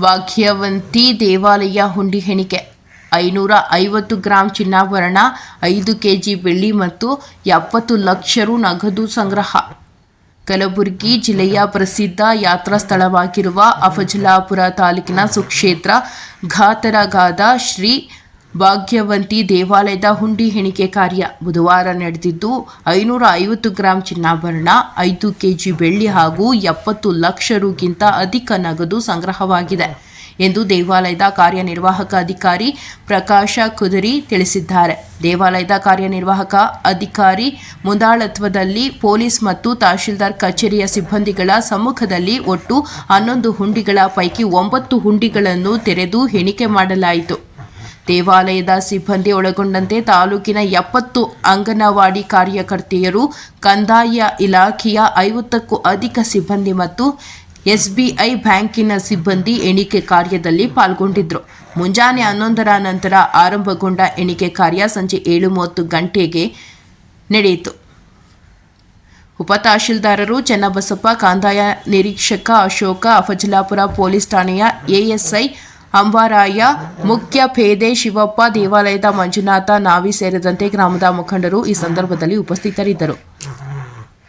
ಭಾಗ್ಯವಂತಿ ದೇವಾಲಯ ಹುಂಡಿ ಹೆಣಿಕೆ. ಐನೂರ ಐವತ್ತು ಗ್ರಾಂ ಚಿನ್ನಾಭರಣ, ಐದು ಕೆ ಜಿ ಬೆಳ್ಳಿ ಮತ್ತು ಎಪ್ಪತ್ತು ಲಕ್ಷ ರು ನಗದು ಸಂಗ್ರಹ. ಕಲಬುರಗಿ ಜಿಲ್ಲೆಯ ಪ್ರಸಿದ್ಧ ಯಾತ್ರಾ ಸ್ಥಳವಾಗಿರುವ ಅಫಜಲಾಪುರ ತಾಲೂಕಿನ ಸುಕ್ಷೇತ್ರ ಘಾತರಗಾದ ಶ್ರೀ ಭಾಗ್ಯವಂತಿ ದೇವಾಲಯದ ಹುಂಡಿ ಹೆಣಿಕೆ ಕಾರ್ಯ ಬುಧವಾರ ನಡೆದಿದ್ದು, ಐನೂರ ಐವತ್ತು ಗ್ರಾಂ ಚಿನ್ನಾಭರಣ, ಐದು ಕೆಜಿ ಬೆಳ್ಳಿ ಹಾಗೂ ಎಪ್ಪತ್ತು ಲಕ್ಷ ರುಗಿಂತ ಅಧಿಕ ನಗದು ಸಂಗ್ರಹವಾಗಿದೆ ಎಂದು ದೇವಾಲಯದ ಕಾರ್ಯನಿರ್ವಾಹಕ ಅಧಿಕಾರಿ ಪ್ರಕಾಶ ಕುದರಿ ತಿಳಿಸಿದ್ದಾರೆ. ದೇವಾಲಯದ ಕಾರ್ಯನಿರ್ವಾಹಕ ಅಧಿಕಾರಿ ಮುಂದಾಳತ್ವದಲ್ಲಿ ಪೊಲೀಸ್ ಮತ್ತು ತಹಶೀಲ್ದಾರ್ ಕಚೇರಿಯ ಸಿಬ್ಬಂದಿಗಳ ಸಮ್ಮುಖದಲ್ಲಿ ಒಟ್ಟು ಹನ್ನೊಂದು ಹುಂಡಿಗಳ ಪೈಕಿ ಒಂಬತ್ತು ಹುಂಡಿಗಳನ್ನು ತೆರೆದು ಎಣಿಕೆ ಮಾಡಲಾಯಿತು. ದೇವಾಲಯದ ಸಿಬ್ಬಂದಿ ಒಳಗೊಂಡಂತೆ ತಾಲೂಕಿನ ಎಪ್ಪತ್ತು ಅಂಗನವಾಡಿ ಕಾರ್ಯಕರ್ತೆಯರು, ಕಂದಾಯ ಇಲಾಖೆಯ ಐವತ್ತಕ್ಕೂ ಅಧಿಕ ಸಿಬ್ಬಂದಿ ಮತ್ತು ಎಸ್ಬಿಐ ಬ್ಯಾಂಕಿನ ಸಿಬ್ಬಂದಿ ಎಣಿಕೆ ಕಾರ್ಯದಲ್ಲಿ ಪಾಲ್ಗೊಂಡಿದ್ದರು ಮುಂಜಾನೆ ಹನ್ನೊಂದರ ನಂತರ ಆರಂಭಗೊಂಡ ಎಣಿಕೆ ಕಾರ್ಯ ಸಂಜೆ ಏಳು ಮೂವತ್ತು ಗಂಟೆಗೆ ನಡೆಯಿತು. ಉಪ ತಹಶೀಲ್ದಾರರು ಚನ್ನಬಸಪ್ಪ, ಕಂದಾಯ ನಿರೀಕ್ಷಕ ಅಶೋಕ ಅಫಜಲಾಪುರ ಪೊಲೀಸ್ ಠಾಣೆಯ ಎಎಸ್ಐ ಅಂಬಾರಾಯ ಮುಖ್ಯ ಪೇದೆ ಶಿವಪ್ಪ ದೇವಾಲಯದ ಮಂಜುನಾಥ ನಾವಿ ಸೇರಿದಂತೆ ಗ್ರಾಮದ ಮುಖಂಡರು ಈ ಸಂದರ್ಭದಲ್ಲಿ ಉಪಸ್ಥಿತರಿದ್ದರು.